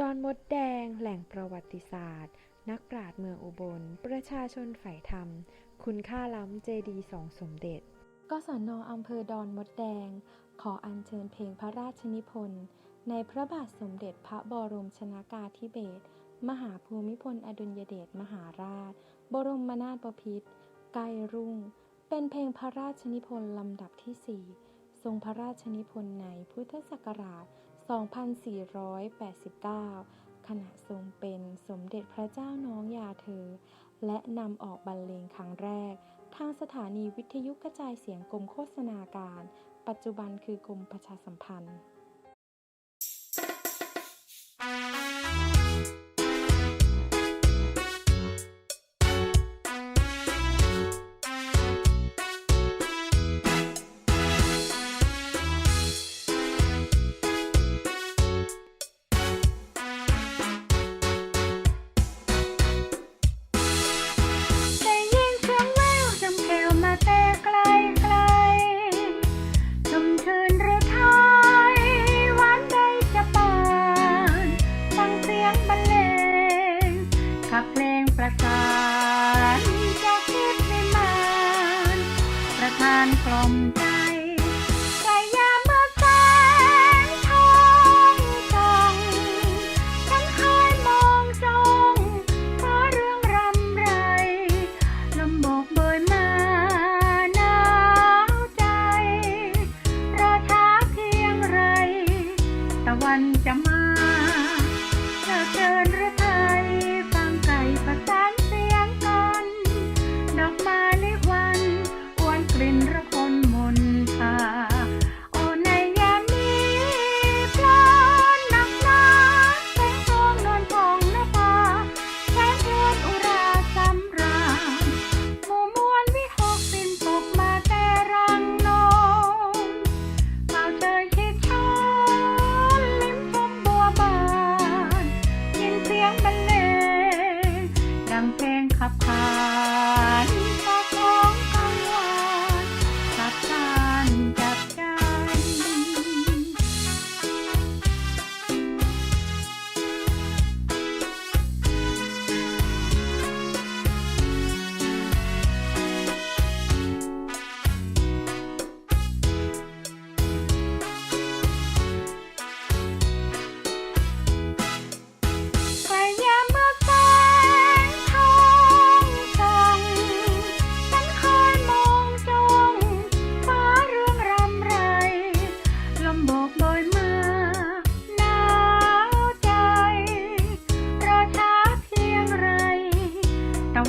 ดอนมดแดง แหล่งประวัติศาสตร์ นักปราชญ์เมืองอุบล ประชาชนใฝ่ธรรม คุณค่าล้ำเจดีสองสมเด็จกศนอำเภอดอนมดแดง ขออัญเชิญเพลงพระราชนิพนธ์ในพระบาทสมเด็จพระบรมชนากาธิเบศรมหาภูมิพลอดุลยเดชมหาราช บรมนาถบพิตรไกรรุ่ง เป็นเพลงพระราชนิพนธ์ลำดับที่4ทรงพระราชนิพนธ์ในพุทธศักราช 2489 ขณะทรงเป็นสมเด็จพระเจ้าน้องยาเธอ และนำออกบรรเลงครั้งแรก ทางสถานีวิทยุกระจายเสียงกรมโฆษณาการ ปัจจุบันคือกรมประชาสัมพันธ์ ป ล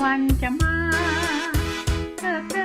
วันจะมาเธอ